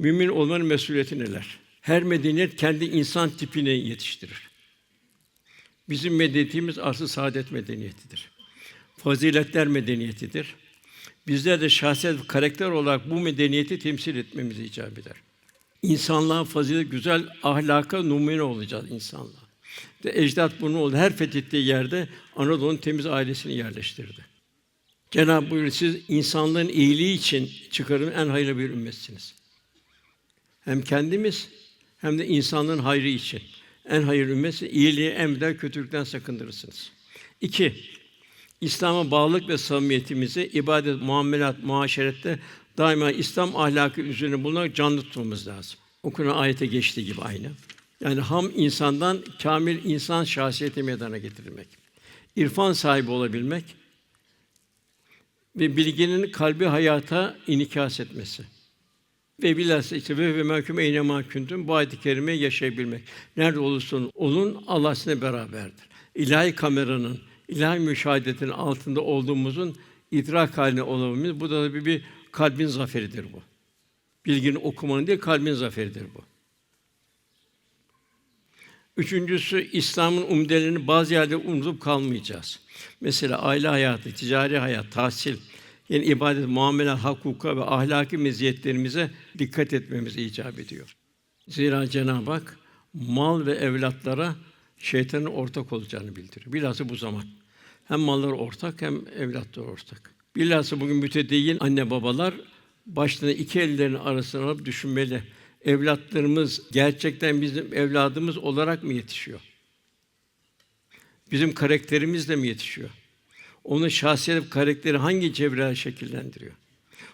Mümin olmanın mesuliyeti neler? Her medeniyet kendi insan tipini yetiştirir. Bizim medeniyetimiz asıl saadet medeniyetidir. Faziletler medeniyetidir. Bizler de şahsiyet ve karakter olarak bu medeniyeti temsil etmemiz icap eder. İnsanlığa fazilet, güzel ahlaka numune olacağız insanlığa. De ecdat bunu oldu. Her fethettiği yerde Anadolu'nun temiz ailesini yerleştirdi. Cenab-ı buyuruyor, siz insanlığın iyiliği için çıkarın en hayırlı bir ümmetsiniz. Hem kendimiz hem de insanlığın hayrı için en hayırlı ümmet iyiliği emreder, kötülükten sakındırırsınız. İki, İslam'a bağlılık ve samimiyetimizi ibadet, muamelat, muaşerette daima İslam ahlakı üzerine bulunarak canlı tutmamız lazım. Okunan ayete geçtiği gibi aynı. Yani ham insandan kamil insan şahsiyeti meydana getirmek. İrfan sahibi olabilmek ve bilginin kalbi hayata inikas etmesi. Ve bilhassa işte ve ve mahkum eyne mahkumdun bu ayet-i kerime yaşayabilmek. Nerede olursun olun Allah sizinle beraberdir. İlahi kameranın, ilahi müşahedetin altında olduğumuzun idrak haline olabilmemiz bu da bir, bir kalbin zaferidir bu. Bilginin okumanın değil kalbin zaferidir bu. Üçüncüsü İslam'ın umdelerini bazı yerde unutup kalmayacağız. Mesela aile hayatı, ticari hayat, tahsil, yani ibadet, muamele, hukuka ve ahlaki meziyetlerimize dikkat etmemiz icap ediyor. Zira Cenab-ı Hak mal ve evlatlara şeytanın ortak olacağını bildiriyor. Bilhassa bu zaman. Hem mallar ortak hem evlatlar ortak. Bilhassa bugün mütedeyyin anne babalar başlarına iki ellerin arasına alıp düşünmeli. Evlatlarımız gerçekten bizim evladımız olarak mı yetişiyor? Bizim karakterimizle mi yetişiyor? Onun şahsiyet karakteri hangi çevreler şekillendiriyor?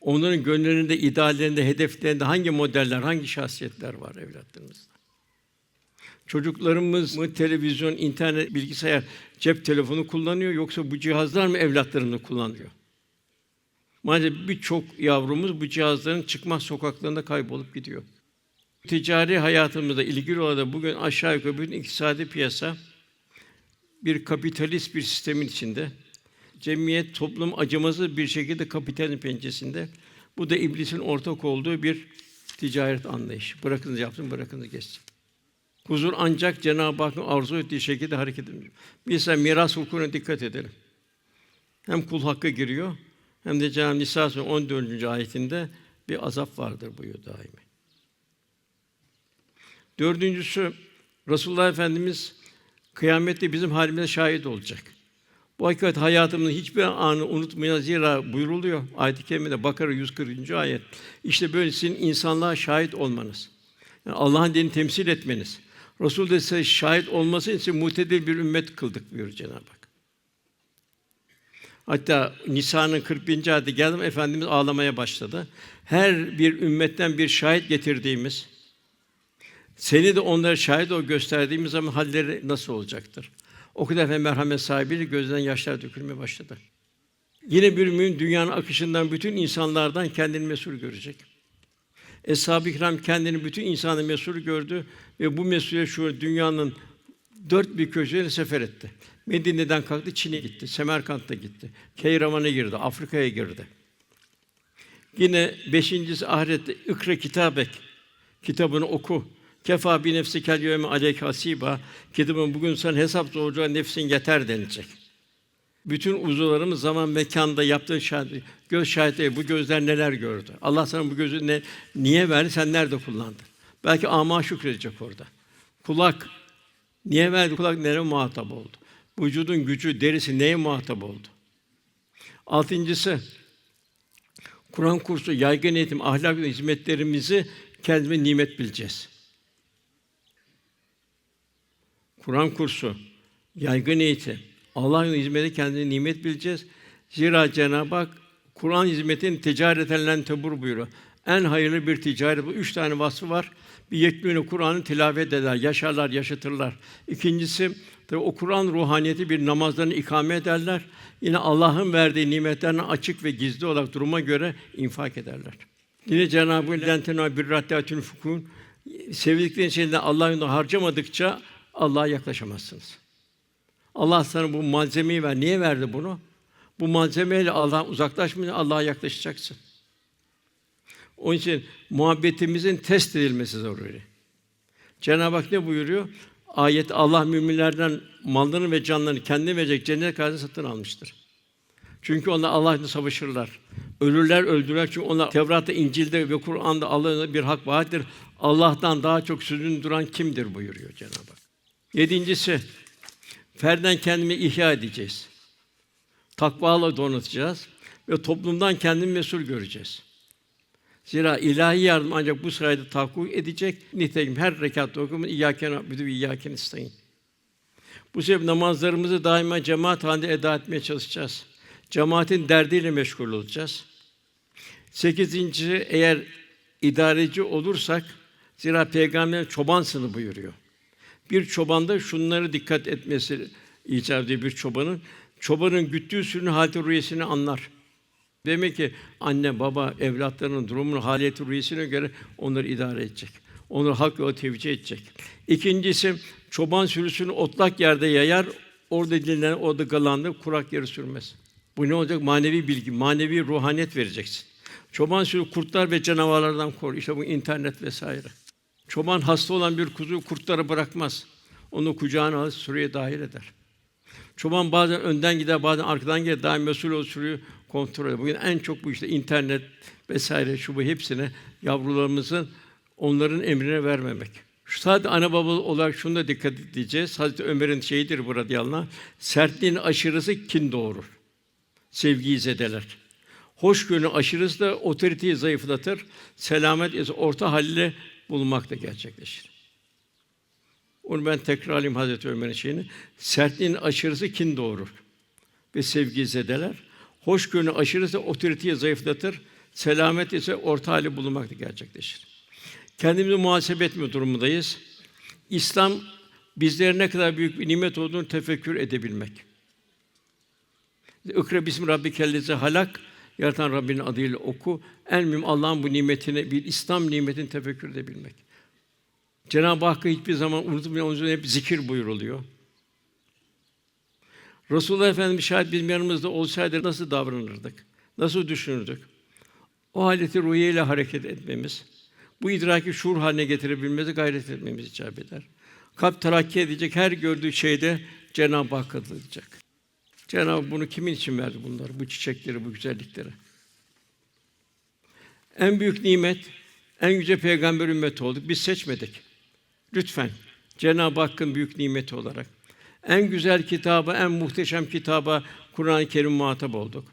Onların gönüllerinde, ideallerinde, hedeflerinde hangi modeller, hangi şahsiyetler var evlatlarımızda? Çocuklarımız mı televizyon, internet, bilgisayar, cep telefonu kullanıyor yoksa bu cihazlar mı evlatlarını kullanıyor? Maalesef birçok yavrumuz bu cihazların çıkmaz sokaklarında kaybolup gidiyor. Ticari hayatımızda ilgili olarak bugün aşağı yukarı bütün iktisadi piyasa bir kapitalist bir sistemin içinde. Cemiyet, toplum acımasız bir şekilde kapitalizm pençesinde. Bu da iblisin ortak olduğu bir ticaret anlayışı. Bırakınız yapsın, bırakınız geçsin. Huzur ancak Cenab-ı Hakk'ın arzu ettiği şekilde hareket edilir. Mesela miras hukukuna dikkat edelim. Hem kul hakkı giriyor hem de Cenab-ı Nisa Suresi 14. ayetinde bir azap vardır buyuruyor daimi. Dördüncüsü Resulullah Efendimiz kıyamette bizim halimize şahit olacak. Bu hakikat hayatımızın hiçbir anı unutmayacağız zira buyuruluyor ayet-i kerimede Bakara 140. ayet. İşte böyle sizin insanlığa şahit olmanız. Yani Allah'ın dinini temsil etmeniz. Resul de size şahit olması için muhtedil bir ümmet kıldık buyuruyor Cenab-ı Hak. Hatta Nisa'nın 41. ayeti geldim efendimiz ağlamaya başladı. Her bir ümmetten bir şahit getirdiğimiz seni de onlara şahit ol gösterdiğimiz zaman halleri nasıl olacaktır? O kadar efendim merhamet sahibiyle gözden yaşlar dökülmeye başladı. Yine bir mümin dünyanın akışından bütün insanlardan kendini mesul görecek. Eshab-ı Kiram kendini bütün insanı mesul gördü ve bu mesuliyet şu dünyanın dört bir köşesine sefer etti. Medine'den kalktı, Çin'e gitti, Semerkant'a gitti, Keyraman'a girdi, Afrika'ya girdi. Yine beşincisi ahirette ikra kitabek. Kitabını oku. Kefa bi nefsi kel yevme aleyke hasiba. Kitabın bugün sen hesap soracağı nefsin yeter denilecek. Bütün uzuvlarımız zaman mekanda yaptığın şahit, göz şahitleri bu gözler neler gördü? Allah sana bu gözü ne, niye verdi? Sen nerede kullandın? Belki ama şükredecek orada. Kulak niye verdi? Kulak nereye muhatap oldu? Vücudun gücü, derisi neye muhatap oldu? Altıncısı Kur'an kursu, yaygın eğitim, ahlak hizmetlerimizi kendime nimet bileceğiz. Kur'an kursu, yaygın eğitim, Allah'ın hizmeti kendine nimet bileceğiz. Zira Cenab-ı Hak Kur'an hizmetinin ticareten len tebur buyuruyor. En hayırlı bir ticaret bu. Üç tane vasfı var. Bir yekmini Kur'an'ı tilavet eder, yaşarlar, yaşatırlar. İkincisi tabi o Kur'an ruhaniyeti bir namazlarını ikame ederler. Yine Allah'ın verdiği nimetlerini açık ve gizli olarak duruma göre infak ederler. Yine Cenab-ı Hak lentena bir fukun sevdikleriniz şeyden Allah yolunda harcamadıkça Allah'a yaklaşamazsınız. Allah sana bu malzemeyi ver. Niye verdi bunu? Bu malzemeyle Allah uzaklaşmayınca Allah'a yaklaşacaksın. Onun için muhabbetimizin test edilmesi zaruri. Cenab-ı Hak ne buyuruyor? Ayet Allah müminlerden mallarını ve canlarını kendi verecek cennet karşılığında satın almıştır. Çünkü onlar Allah'la savaşırlar. Ölürler, öldürürler. Çünkü onlar Tevrat'ta, İncil'de ve Kur'an'da Allah'ın bir hak vaattir. Allah'tan daha çok sözünü duran kimdir buyuruyor Cenab-ı Hak. Yedincisi, ferden kendimi ihya edeceğiz. Takvalı donatacağız ve toplumdan kendini mesul göreceğiz. Zira ilahi yardım ancak bu sayede tahakkuk edecek. Nitekim her rekatta okumun İyyâke na'budu ve İyyâke nestaîn. Bu sebeple namazlarımızı daima cemaat halinde eda etmeye çalışacağız. Cemaatin derdiyle meşgul olacağız. Sekizincisi, eğer idareci olursak, zira Peygamber çobansını buyuruyor. Bir çobanda şunları dikkat etmesi icap ediyor bir çobanın. Çobanın güttüğü sürünün haleti rüyesini anlar. Demek ki anne, baba, evlatlarının durumunu, haliyeti rüyesine göre onları idare edecek. Onları hak yola tevcih edecek. İkincisi, çoban sürüsünü otlak yerde yayar, orada dinlenen, orada galandı, kurak yeri sürmez. Bu ne olacak? Manevi bilgi, manevi ruhaniyet vereceksin. Çoban sürü kurtlar ve canavarlardan korur. İşte bu internet vesaire. Çoban hasta olan bir kuzu kurtlara bırakmaz. Onu kucağına alır, sürüye dahil eder. Çoban bazen önden gider, bazen arkadan gelir, daim mesul o sürüyü kontrol eder. Bugün en çok bu işte internet vesaire şu bu hepsine yavrularımızın onların emrine vermemek. Şu sadece ana baba olarak şunu da dikkat edeceğiz. Hazreti Ömer'in şeyidir burada radıyallahu Sertliğin aşırısı kin doğurur. Sevgiyi zedeler. Hoşgörünün aşırısı da otoriteyi zayıflatır. Selamet orta halle bulmak da gerçekleşir. Onu ben tekrarlayayım Hazreti Ömer'in şeyini. Sertliğin aşırısı kin doğurur ve sevgi zedeler. Hoşgörünün aşırısı otoriteyi zayıflatır. Selamet ise orta hali bulunmak da gerçekleşir. Kendimizi muhasebe etme durumundayız. İslam bizlere ne kadar büyük bir nimet olduğunu tefekkür edebilmek. İkra bismi rabbikellezi halak yaratan Rabbinin adıyla oku. En mühim Allah'ın bu nimetini bir İslam nimetini tefekkür edebilmek. Cenab-ı Hakk'ı hiçbir zaman unutmayın, onun hep zikir buyuruluyor. Resulullah Efendimiz şayet bizim yanımızda olsaydı nasıl davranırdık? Nasıl düşünürdük? O haleti ruhiye ile hareket etmemiz, bu idraki şuur haline getirebilmemizi gayret etmemiz icap eder. Kalp terakki edecek, her gördüğü şeyde Cenab-ı Hak katılacak. Cenab-ı Hak bunu kimin için verdi bunları, bu çiçekleri, bu güzellikleri? En büyük nimet, en yüce peygamber ümmeti olduk. Biz seçmedik. Lütfen Cenab-ı Hakk'ın büyük nimeti olarak en güzel kitaba, en muhteşem kitaba Kur'an-ı Kerim muhatap olduk.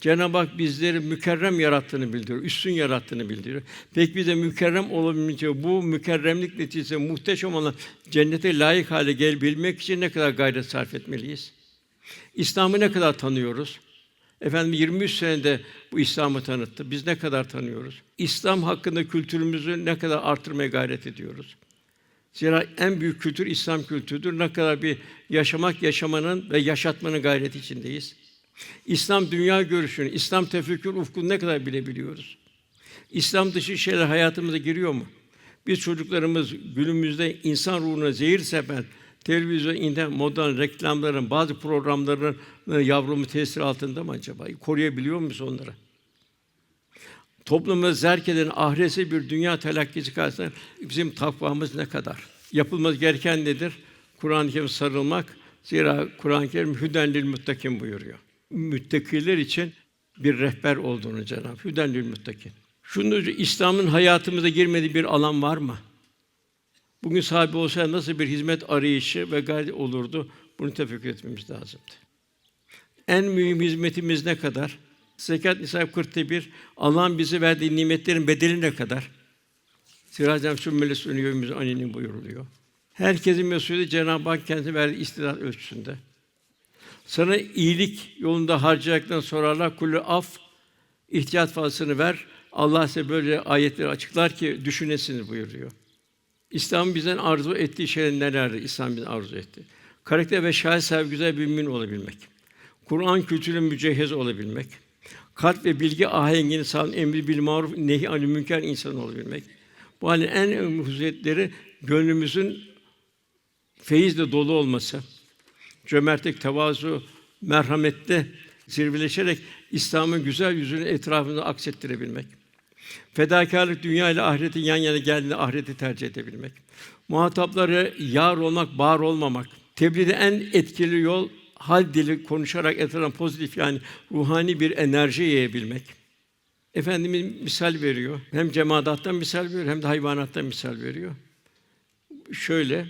Cenab-ı Hak bizleri mükerrem yarattığını bildiriyor, üstün yarattığını bildiriyor. Peki bize mükerrem olabilmeyecek bu mükerremlik neticesi muhteşem olan cennete layık hale gelebilmek için ne kadar gayret sarf etmeliyiz? İslam'ı ne kadar tanıyoruz? Efendim 23 senede bu İslam'ı tanıttı. Biz ne kadar tanıyoruz? İslam hakkında kültürümüzü ne kadar artırmaya gayret ediyoruz? Zira en büyük kültür İslam kültürüdür. Ne kadar bir yaşamak, yaşamanın ve yaşatmanın gayreti içindeyiz. İslam dünya görüşünü, İslam tefekkür ufkunu ne kadar bilebiliyoruz? İslam dışı şeyler hayatımıza giriyor mu? Biz çocuklarımız günümüzde insan ruhuna zehir sepen televizyon, internet, modern reklamların, bazı programların yavrumu tesir altında mı acaba? Koruyabiliyor muyuz onları? Toplumda zerk eden ahiresi bir dünya telakkisi karşısında bizim takvamız ne kadar? Yapılması gereken nedir? Kur'an-ı Kerim sarılmak. Zira Kur'an-ı Kerim hüdenlil muttakin buyuruyor. Müttakiler için bir rehber olduğunu Cenab-ı Hak. Hüdenlil muttakin. Şunu İslam'ın hayatımıza girmediği bir alan var mı? Bugün sahibi olsaydı nasıl bir hizmet arayışı ve gayret olurdu? Bunu tefekkür etmemiz lazımdı. En mühim hizmetimiz ne kadar? Zekat Nisa 41 Allah'ın bize verdiği nimetlerin bedeli ne kadar? Siracem sümmeli önümüz aninin buyuruluyor. Herkesin mesuliyeti Cenab-ı Hak kendisine verdiği istidat ölçüsünde. Sana iyilik yolunda harcayacaktan sorarlar kulü af ihtiyat fazlasını ver. Allah size böyle ayetleri açıklar ki düşünesiniz buyuruyor. İslam bizden arzu ettiği şeyler nelerdir? İslam bizden arzu etti. Karakter ve şahit sahibi güzel bir mümin olabilmek. Kur'an kültürüne mücehhez olabilmek. Kalp ve bilgi ahengini sağlayan emri bil maruf nehi anil münker insan olabilmek. Bu halin en önemli hususiyetleri gönlümüzün feyizle dolu olması. Cömertlik, tevazu, merhamette zirveleşerek İslam'ın güzel yüzünü etrafında aksettirebilmek. Fedakarlık dünya ile ahiretin yan yana geldiğinde ahireti tercih edebilmek. Muhatapları yar olmak, bağır olmamak. Tebliğde en etkili yol hal dili konuşarak etrafına pozitif yani ruhani bir enerji yayabilmek. Efendimiz misal veriyor. Hem cemaattan misal veriyor hem de hayvanattan misal veriyor. Şöyle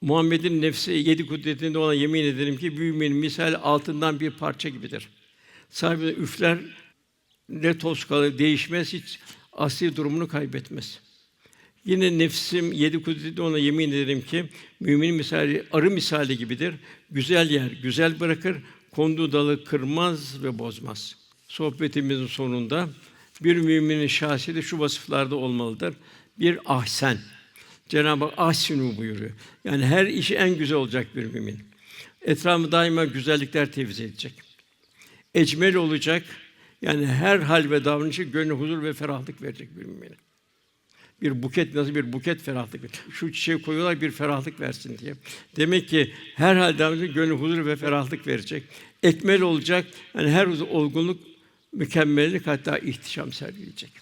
Muhammed'in nefsi yedi kudretinde olan yemin ederim ki büyümenin misal altından bir parça gibidir. Sahibi üfler ne toz kalır, değişmez, hiç asli durumunu kaybetmez. Yine nefsim yedi kudretinde ona yemin ederim ki mümin misali arı misali gibidir. Güzel yer, güzel bırakır, konduğu dalı kırmaz ve bozmaz. Sohbetimizin sonunda bir müminin şahsiyeti şu vasıflarda olmalıdır. Bir ahsen. Cenab-ı Hak ahsinu buyuruyor. Yani her işi en güzel olacak bir mümin. Etrafı daima güzellikler tevzi edecek. Ecmel olacak. Yani her hal ve davranışı gönlü huzur ve ferahlık verecek bir mümine. Bir buket nasıl bir buket ferahlık verir. Şu çiçeği koyuyorlar bir ferahlık versin diye. Demek ki her hal davranışı gönlü huzur ve ferahlık verecek. Ekmel olacak. Yani her olgunluk mükemmellik hatta ihtişam sergileyecek.